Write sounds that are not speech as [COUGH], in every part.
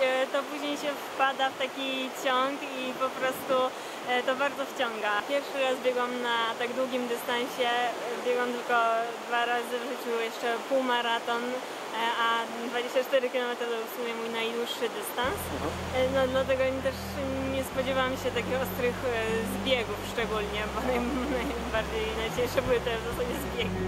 e, to później się wpada w taki ciąg i po prostu e, to bardzo wciąga. Pierwszy raz biegłam na tak długim dystansie, biegłam tylko dwa razy w życiu, jeszcze półmaraton, e, a 24 km to w sumie mój najdłuższy dystans. E, No dlatego też nie spodziewałam się takich ostrych zbiegów szczególnie, bo naj- [LAUGHS] najbardziej najcięższe były te w zasadzie zbiegi.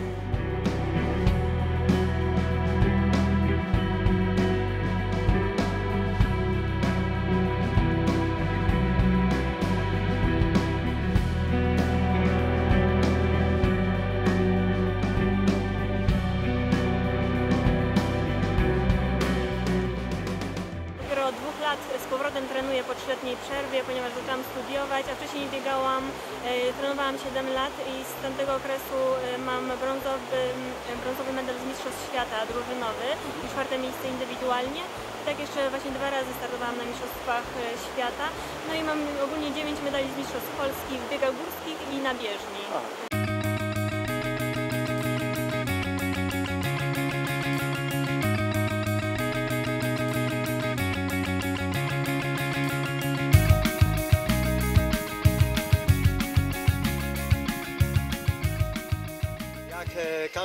Trenuję po trzyletniej przerwie, ponieważ zaczęłam studiować, a wcześniej biegałam, e, trenowałam 7 lat i z tamtego okresu e, mam brązowy, brązowy medal z Mistrzostw Świata drużynowy i czwarte miejsce indywidualnie. I tak jeszcze właśnie dwa razy startowałam na Mistrzostwach e, Świata. No i mam ogólnie 9 medali z Mistrzostw Polski w biegach górskich i na bieżni.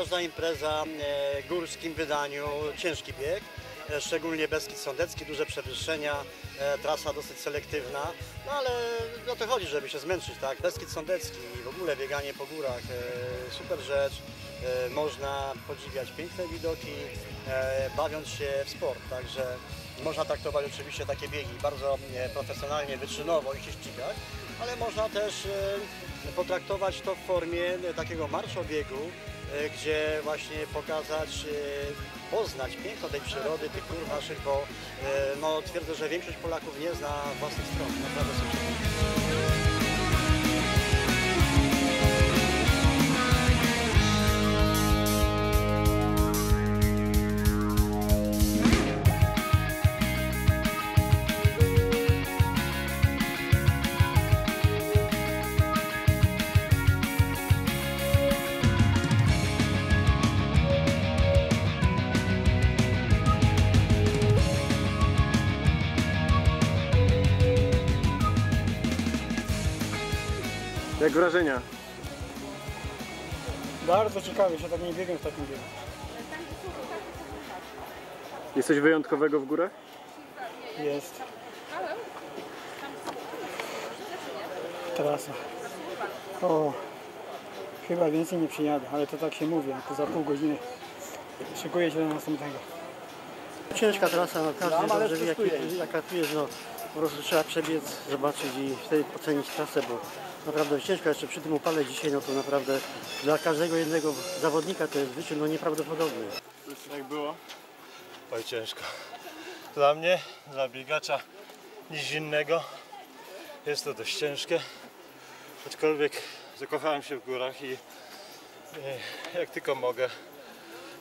E, każda impreza e, w górskim wydaniu, ciężki bieg, e, szczególnie Beskid Sądecki, duże przewyższenia, e, trasa dosyć selektywna, no ale o to chodzi, żeby się zmęczyć, tak? Beskid Sądecki i w ogóle bieganie po górach, e, super rzecz, e, można podziwiać piękne widoki, e, bawiąc się w sport, także można traktować oczywiście takie biegi bardzo e, profesjonalnie, wyczynowo i się ścigać, ale można też e, potraktować to w formie e, takiego marszobiegu, e, gdzie właśnie pokazać, e, poznać piękno tej przyrody, tych gór naszych, bo e, no, twierdzę, że większość Polaków nie zna własnych stron. Naprawdę są Jak wrażenia? Bardzo ciekawie się tak nie biegiem w takim biegu. Jest coś wyjątkowego w górach? Jest. Trasa. O, chyba więcej nie przyjadę, ale to tak się mówi, a to za pół godziny szykuję się do następnego. Ciężka trasa, no każdy dobrze wie jak, jaka tu jest, no po prostu trzeba przebiec, zobaczyć i wtedy ocenić trasę, bo naprawdę ciężko jeszcze przy tym upale dzisiaj, no to naprawdę dla każdego jednego zawodnika to jest wyczyn no nieprawdopodobny. Jak było? Oj ciężko. Dla mnie, dla biegacza nic innego. Jest to dość ciężkie. Aczkolwiek zakochałem się w górach i e, jak tylko mogę,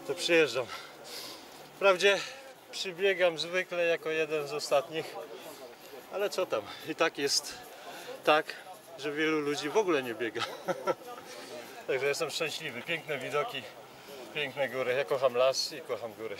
to przyjeżdżam. Wprawdzie przybiegam zwykle jako jeden z ostatnich, ale co tam, i tak jest tak, że wielu ludzi w ogóle nie biega. [LAUGHS] Także jestem szczęśliwy. Piękne widoki, piękne góry. Ja kocham las i kocham góry.